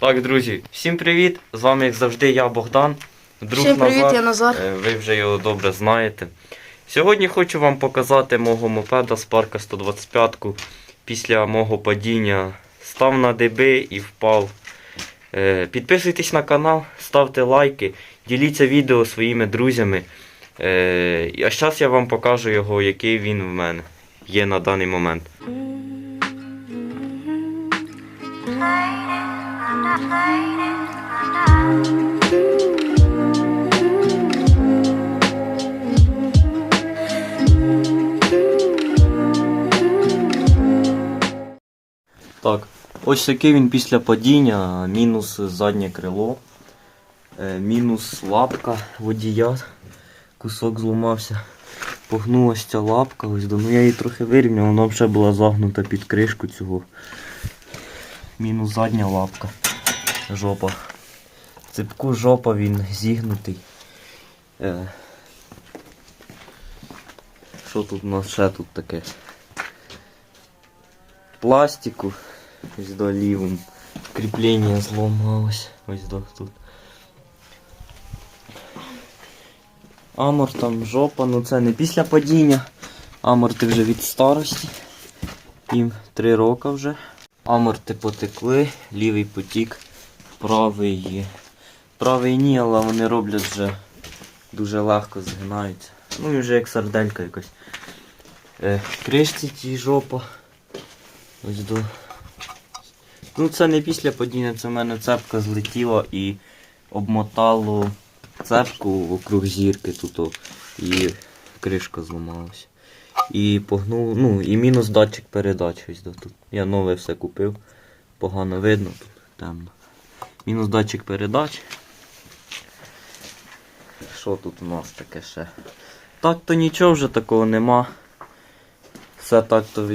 Так, друзі, всім привіт! З вами, як завжди, я Богдан. Друг Всім привіт, Назар. я Назар. Е, Ви вже його добре знаєте. Сьогодні хочу вам показати мого мопеда Spark 125 після мого падіння. Став на деби і впав. Е, Підписуйтесь на канал, ставте лайки, діліться відео своїми друзями. Е, А зараз я вам покажу його, який він в мене є на даний момент. Так, ось такий він після падіння, мінус заднє крило, е, мінус лапка водія, кусок зламався. Погнулася ця лапка, ось ну я її трохи вирівняв, вона вже була загнута під кришку цього. Мінус задня лапка, жопа. Ципку жопа він зігнутий. Е. Що тут у нас ще тут таке? пластику. Ось до лівим. Кріплення зламалось. Ось до тут. Амор там жопа, ну це не після падіння. Аморти вже від старості. Їм 3 роки вже. Аморти потекли, лівий потік, правий. Правий ні, але вони роблять вже дуже легко згинаються. Ну і вже як сарделька якась. Е, кришці ті жопа. Ось до. Ну це не після падіння, це в мене цепка злетіла і обмотало цепку округ зірки тут і кришка зламалася. І погнув, ну і мінус датчик передач ось до тут. Я нове все купив. Погано видно тут темно. Мінус датчик передач. Що тут у нас таке ще? Так то нічого вже такого нема. Все так то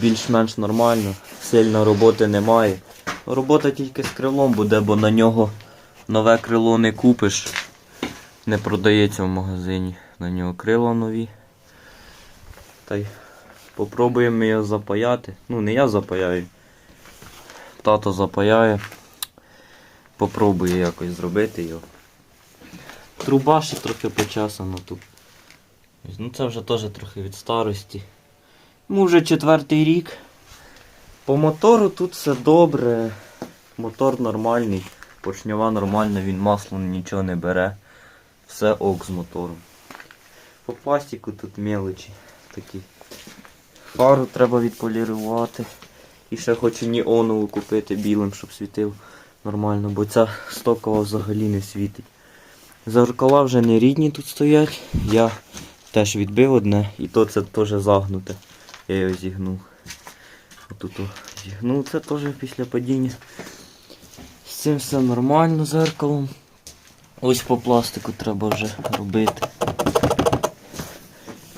більш-менш нормально. Сильно роботи немає. Робота тільки з крилом буде, бо на нього нове крило не купиш. Не продається в магазині. На нього крила нові. Та й попробуємо його запаяти. Ну не я запаяю. Тато запаяє. Попробую якось зробити його. Труба ще трохи почесана тут. Ну це вже теж трохи від старості. Ну, вже четвертий рік. По мотору тут все добре. Мотор нормальний, поршньова нормальна, він маслом нічого не бере. Все ок з мотором. По пластику тут мелочі такі. Фару треба відполірувати. І ще хочу ніонову купити білим, щоб світив нормально, бо ця стокова взагалі не світить. Зеркала вже не рідні тут стоять. Я теж відбив одне, і то це теж загнуте. Я його зігнув. Отут зігнув це теж після падіння. З цим все нормально зеркалом. Ось по пластику треба вже робити.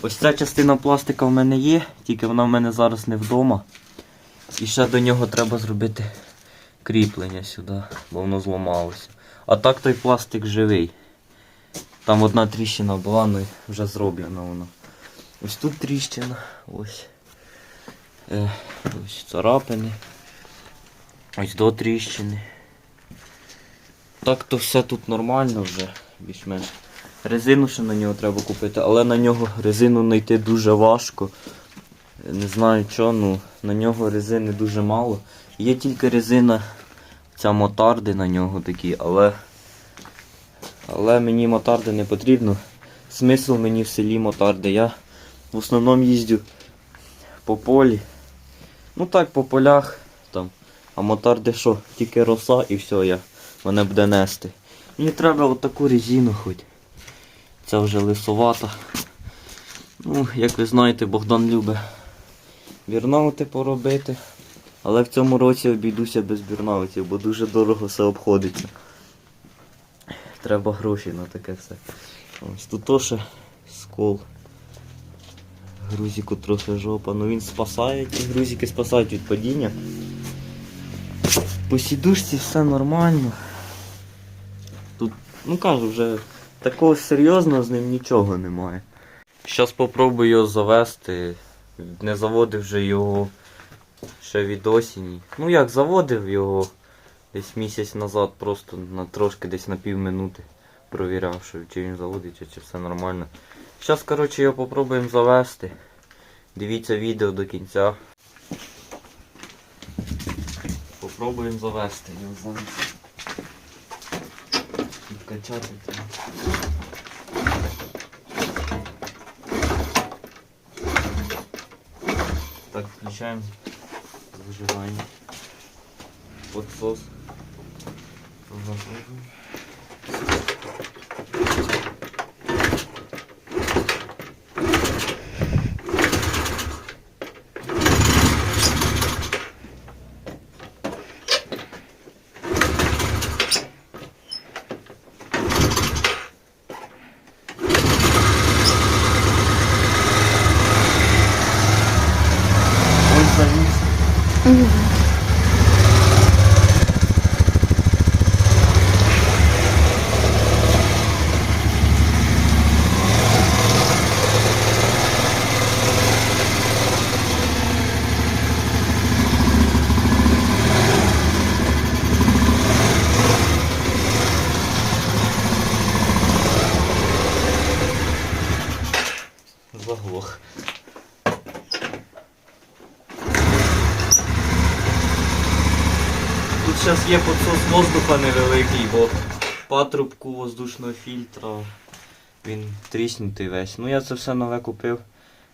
Ось ця частина пластика в мене є, тільки вона в мене зараз не вдома. І ще до нього треба зробити кріплення сюди, бо воно зламалося. А так той пластик живий. Там одна тріщина була, ну вже зроблена вона. Ось тут тріщина, ось. Е, ось царапини. Ось до тріщини. Так то все тут нормально вже, більш-менш. Резину ще на нього треба купити, але на нього резину знайти дуже важко. Не знаю чого, ну на нього резини дуже мало. Є тільки резина, ця мотарди на нього такі, але. Але мені мотарди не потрібно. Смисл мені в селі мотарди. Я в основному їздю по полі. Ну так, по полях там. А мотарди що? Тільки роса і все, я. Мене буде нести. Мені треба отаку резину хоч. Це вже лисовата. Ну, як ви знаєте, Богдан любить бірнаути поробити. Але в цьому році обійдуся без бірнаутів, бо дуже дорого все обходиться. Треба гроші на таке все. Ось тут теж скол. Грузику трохи жопа. Ну він спасає, ті грузики спасають від падіння. По сідушці все нормально. Тут, ну кажу, вже такого серйозного з ним нічого немає. Зараз спробую його завести. Не заводив вже його ще від осені. Ну як заводив його десь місяць назад просто на трошки десь на пів минути провіряв, що чи він заводиться, чи все нормально. Зараз, коротше, його попробуємо завести. Дивіться відео до кінця. Попробуємо завести його зараз. Качати. Так, включаем зажигание. Подсос. Загружаем. Ось є підсос воздуха невеликий, бо патрубку воздушного фільтра він тріснутий весь. Ну я це все нове купив,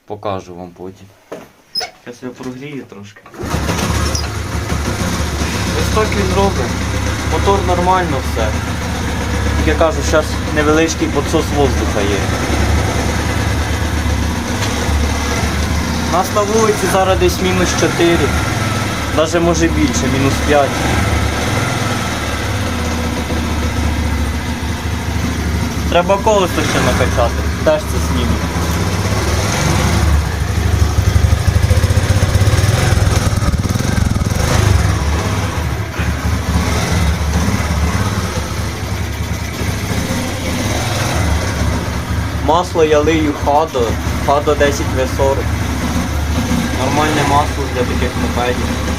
покажу вам потім. Зараз я прогрію трошки. Ось так він робить. Мотор нормально все. Як я кажу, зараз невеличкий підсос воздуха є. Нас на вулиці зараз десь мінус 4. Навіть може більше, мінус 5. Треба колесо ще накачати. Теж це зніму. Масло я лию хадо, хадо 10 В40. Нормальне масло для таких мопедів.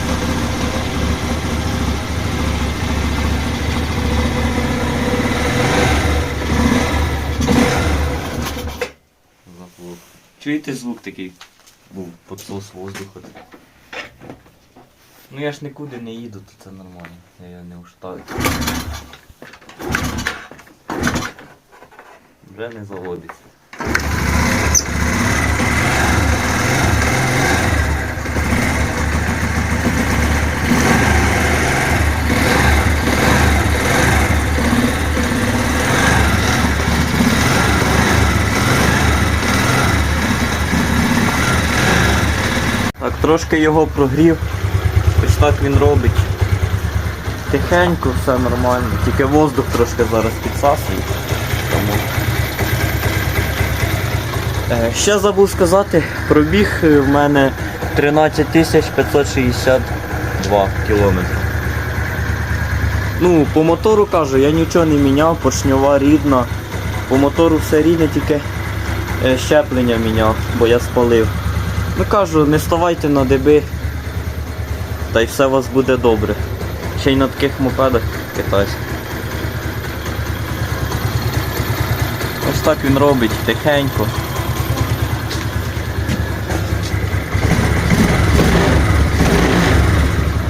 Заглох. Чуєте звук такий? Був подсос воздуха. Ну я ж нікуди не їду, то це нормально. Я його не уштаю. Вже не заводиться. Трошки його прогрів. Ось так він робить. Тихенько, все нормально. Тільки воздух трошки зараз підсасує. Тому. Е, ще забув сказати, пробіг е, в мене 13 562 кілометри. Ну, по мотору кажу, я нічого не міняв, поршньова рідна. По мотору все рідне, тільки е, щеплення міняв, бо я спалив. Ну кажу, не ставайте на деби, та й все у вас буде добре. Ще й на таких мопедах китайських. Ось так він робить, тихенько.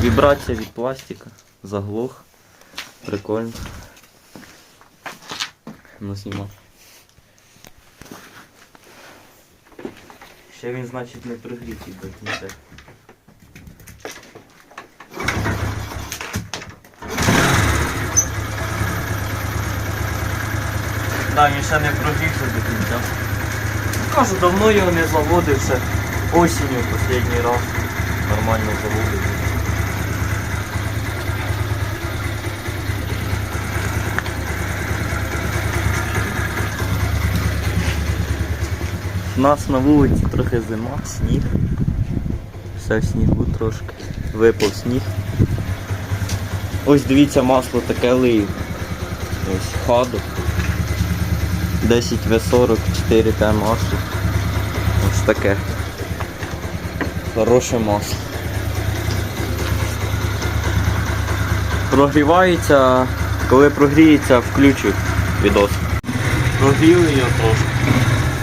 Вібрація від пластика, заглох. Прикольно. Ну знімав. Ще він, значить, не пригрітий до кінця. Так, він ще не прогрівся до кінця. Кажу, давно його не заводився. Осінню останній раз. Нормально заводив. У нас на вулиці трохи зима, сніг. Все в снігу трошки. Випав сніг. Ось дивіться, масло таке лию. Ось хаду. 10 В40, 4 Т масло. Ось таке. Хороше масло. Прогрівається, коли прогріється, включу відос. Прогріли його трошки.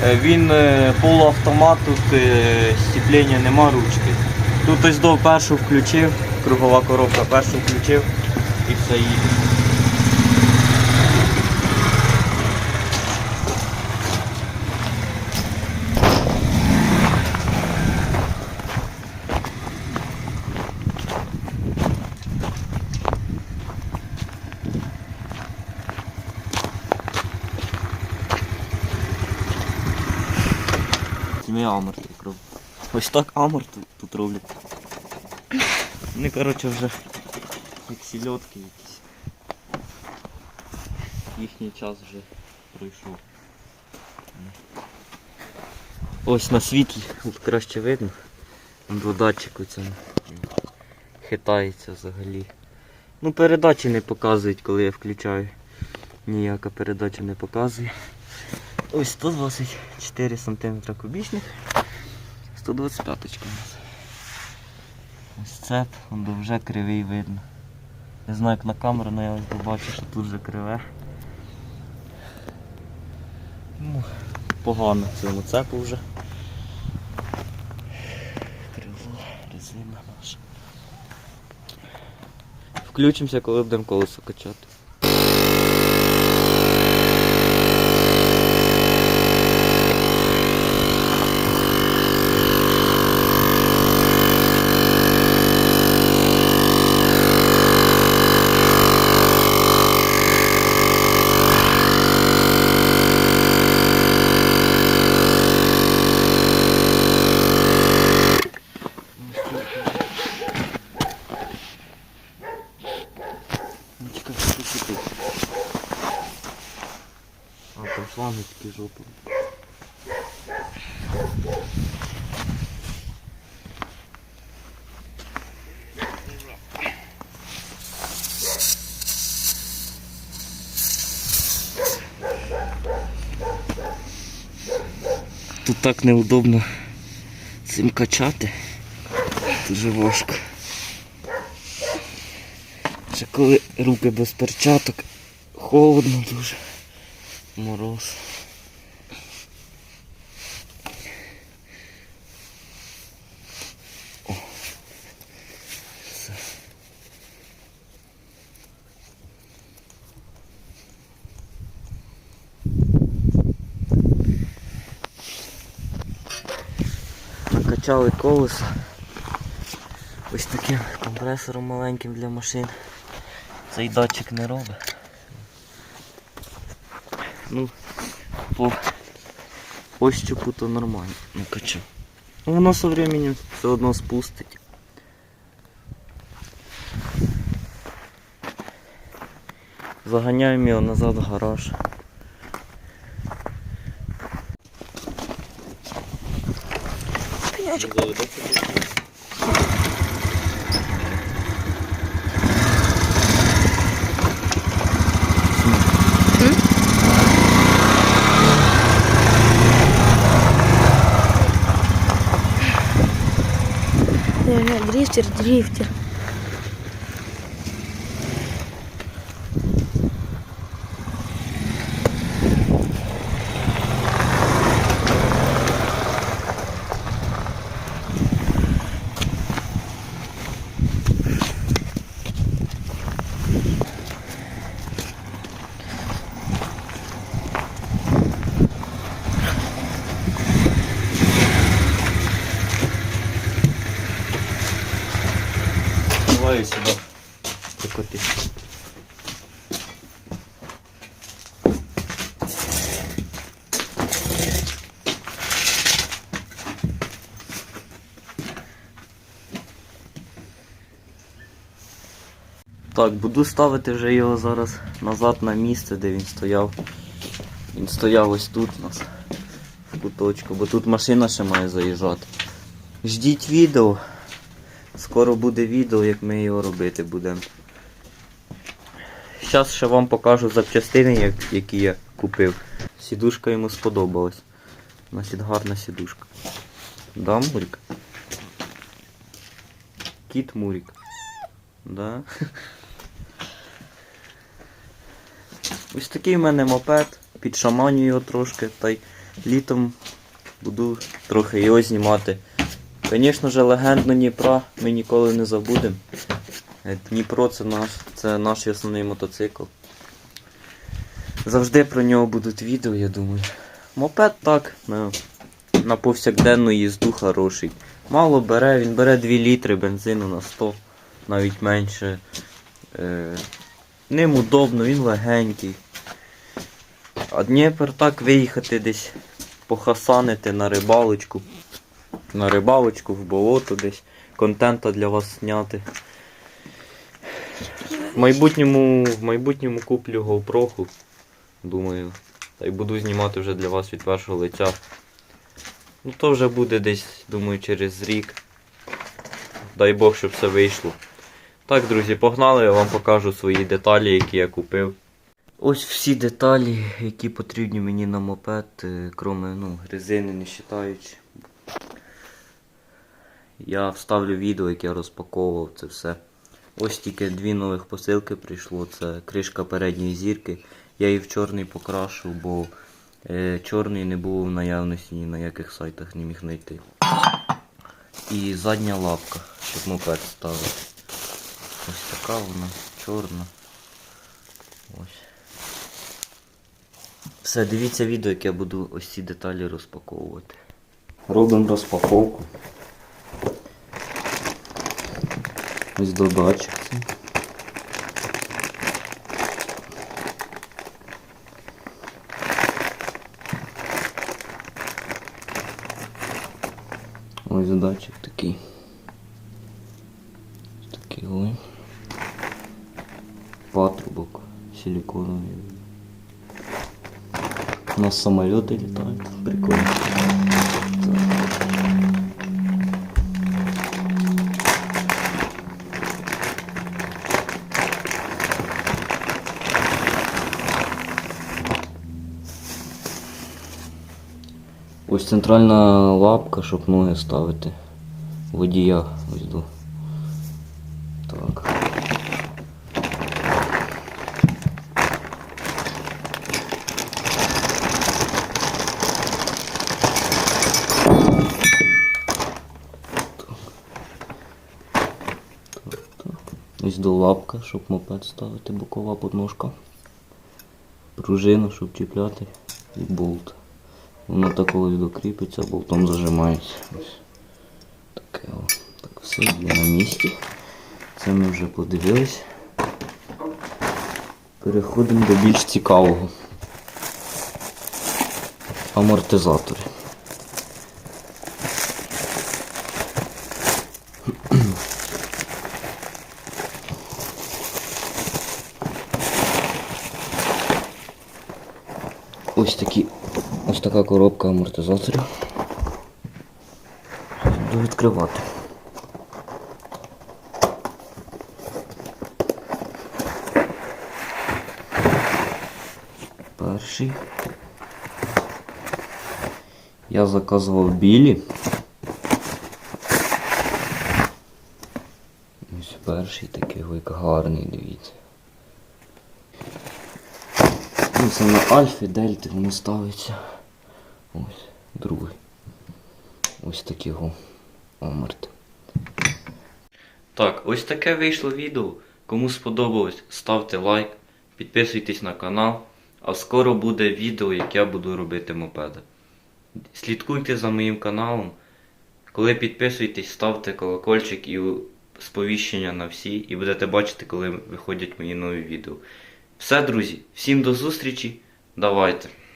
Е, Він е, полуавтомат, тут е, стіплення нема ручки. Тут ось до першу включив, кругова коробка першу включив і все їде. Амор так роблять. Ось так амор тут, тут роблять. Вони, коротше, вже як сільотки якісь. Їхній час вже пройшов. Ось на світлі, от краще видно. Бо датчик у хитається взагалі. Ну передачі не показують, коли я включаю. Ніяка передача не показує. Ось 124 см кубічних. 125 у нас. Ось цеп, он вже кривий видно. Не знаю як на камеру, але я ось побачу, що тут вже криве. Ну, погано цьому цепу вже. Криво, резина наша. Включимося, коли будемо колесо качати. Ну, чекай, що це тут? А, там шланги такі жопи. Тут так неудобно цим качати. Дуже важко. Ще коли руки без перчаток, холодно дуже. Мороз. О. Все. Накачали колесо. Ось таким компресором маленьким для машин. Цей датчик не робить. По ощупу то нормально. Ну качу. Ну, воно со временем все одно спустить. Заганяємо його назад в гараж. Не, дрифтер, дрифтер. Так, буду ставити вже його зараз назад на місце, де він стояв. Він стояв ось тут у нас, в куточку, бо тут машина ще має заїжджати. Ждіть відео. Скоро буде відео, як ми його робити будемо. Зараз ще вам покажу запчастини, які я купив. Сідушка йому сподобалась. Значить гарна сідушка. Да, Мурік? Кіт Мурік. Да? Ось такий в мене мопед, підшаманю його трошки, та й літом буду трохи його знімати. Звісно ж, легенду Дніпра ми ніколи не забудемо. Е, Дніпро це наш, це наш основний мотоцикл. Завжди про нього будуть відео, я думаю. Мопед так, на, на повсякденну їзду хороший. Мало бере, він бере 2 літри бензину на 100, навіть менше. Е, ним удобно, він легенький. А Дніпр так виїхати десь похасанити на рибалочку. На рибалочку, в болото десь. Контента для вас зняти. В майбутньому, в майбутньому куплю GoPro, думаю. Та й буду знімати вже для вас від першого лиця. Ну то вже буде десь, думаю, через рік. Дай Бог, щоб все вийшло. Так, друзі, погнали, я вам покажу свої деталі, які я купив. Ось всі деталі, які потрібні мені на мопед, е, кроме ну, резини не вважаючи. Я вставлю відео, яке я розпаковував це все. Ось тільки дві нових посилки прийшло. Це кришка передньої зірки. Я її в чорний покрашу, бо е, чорний не було в наявності ні на яких сайтах не міг знайти. І задня лапка, щоб мопед ставити. Ось така вона, чорна. Ось. Все, дивіться відео, як я буду ось ці деталі розпаковувати. Робимо розпаковку. Ось додатчик. Ось датчик такий. Ось такий ой. Патрубок силиконовий. У нас самолеты летают. Прикольно. Ось центральна лапка, щоб ноги ставити. Водія ось до. Ось до лапка, щоб мопед ставити, бокова подножка. Пружина, щоб чіпляти і болт. Воно так ось докріпиться, болтом зажимається. Ось. Таке о. Так все є на місці. Це ми вже подивились. Переходимо до більш цікавого. Амортизатори. Ось такі, ось така коробка амортизаторів. Буду відкривати. Перший. Я заказував білі. Ось перший такий ой, гарний, дивіться. Це на альфі, дельти воно ставиться. Ось, другий. Ось такі його омерти. Так, ось таке вийшло відео. Кому сподобалось, ставте лайк, підписуйтесь на канал, а скоро буде відео, як я буду робити мопеди. Слідкуйте за моїм каналом. Коли підписуєтесь, ставте колокольчик і сповіщення на всі, і будете бачити, коли виходять мої нові відео. Все, друзі, всім до зустрічі. Давайте.